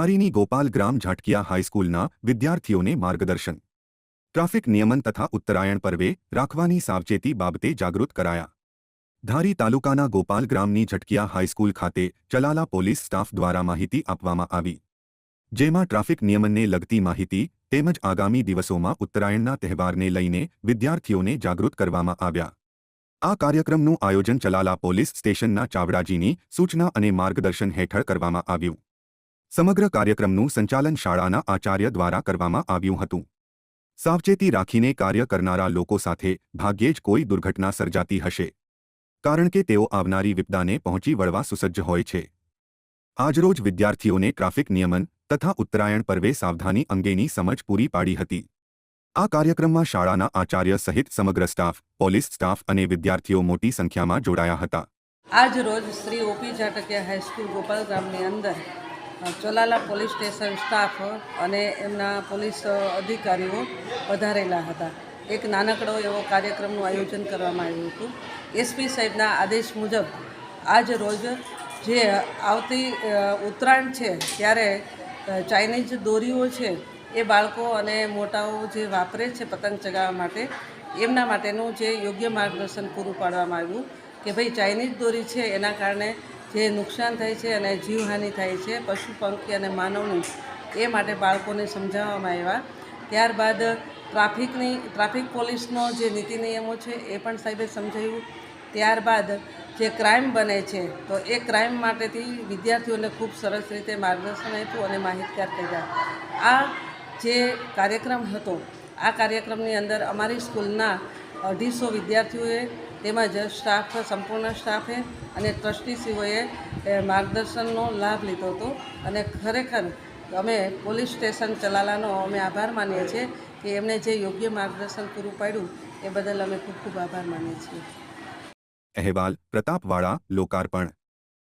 ધારીની ગોપાલ ગ્રામ ઝાટકિયા હાઈસ્કૂલના વિદ્યાર્થીઓને માર્ગદર્શન. ટ્રાફિક નિયમન તથા ઉત્તરાયણ પર્વે રાખવાની સાવચેતી બાબતે જાગૃત કરાયા. ધારી તાલુકાના ગોપાલ ગ્રામની ઝટકિયા હાઈસ્કૂલ ખાતે ચલાલા પોલીસ સ્ટાફ દ્વારા માહિતી આપવામાં આવી. જેમાં ટ્રાફિક નિયમનને લગતી માહિતી તેમજ આગામી દિવસોમાં ઉત્તરાયણના તહેવારને લઈને વિદ્યાર્થીઓને જાગૃત કરવામાં આવ્યા. આ કાર્યક્રમનું આયોજન ચલાલા પોલીસ સ્ટેશનના ચાવડાજીની સૂચના અને માર્ગદર્શન હેઠળ કરવામાં આવ્યું. સમગ્ર કાર્યક્રમનું સંચાલન શાળાના આચાર્ય દ્વારા કરવામાં આવ્યું હતું. સાવચેતી રાખીને કાર્ય કરનારા લોકો સાથે ભાગ્યે જ કોઈ દુર્ઘટના સર્જાતી હશે. કારણ કે તેઓ આવનારી વિપદાને પહોંચી વળવા સુસજ્જ હોય છે. આજરોજ વિદ્યાર્થીઓને ટ્રાફિક નિયમન તથા ઉત્તરાયણ પર્વે સાવધાની અંગેની સમજ પૂરી પાડી હતી. આ કાર્યક્રમમાં શાળાના આચાર્ય સહિત સમગ્ર સ્ટાફ, પોલીસ સ્ટાફ અને વિદ્યાર્થીઓ મોટી સંખ્યામાં જોડાયા હતા. આજ Shri OP Jatakiya high school Gopal ગામની અંદર ચલાલા પોલીસ સ્ટેશન સ્ટાફ અને એમના પોલીસ અધિકારીઓ પધારેલા હતા. એક નાનકડો એવો કાર્યક્રમનું આયોજન કરવામાં આવ્યું હતું. એસપી સાહેબના આદેશ મુજબ આજ રોજ જે આવતી ઉત્તરાયણ છે, ત્યારે ચાઇનીઝ દોરીઓ છે, એ બાળકો અને મોટાઓ જે વાપરે છે પતંગ ચગાવવા માટે, એમના માટેનું જે યોગ્ય માર્ગદર્શન પૂરું પાડવામાં આવ્યું કે ભાઈ ચાઇનીઝ દોરી છે, એના કારણે જે નુકસાન થાય છે અને જીવહાનિ થાય છે, પશુ, પંખી અને માનવનું, એ માટે બાળકોને સમજાવવામાં આવ્યા. ત્યારબાદ ટ્રાફિકની, ટ્રાફિક પોલીસનો જે નીતિ નિયમો છે, એ પણ સાહેબે સમજાવ્યું. ત્યારબાદ જે ક્રાઇમ બને છે, તો એ ક્રાઇમ માટેથી વિદ્યાર્થીઓને ખૂબ સરસ રીતે માર્ગદર્શન આપ્યું અને માહિતગાર કર્યા. આ જે કાર્યક્રમ હતો, આ કાર્યક્રમની અંદર અમારી સ્કૂલના અઢીસો વિદ્યાર્થીઓએ તેમજ સ્ટાફ સંપૂર્ણ સ્ટાફે અને ટ્રસ્ટીસીઓએ માર્ગદર્શનનો લાભ લીધો હતો. અને ખરેખર અમે પોલીસ સ્ટેશન ચલાલાનો અમે આભાર માનીએ છીએ કે એમણે જે યોગ્ય માર્ગદર્શન પૂરું પાડ્યું, એ બદલ અમે ખૂબ ખૂબ આભાર માનીએ છીએ. અહેવાલ પ્રતાપવાળા, લોકાર્પણ.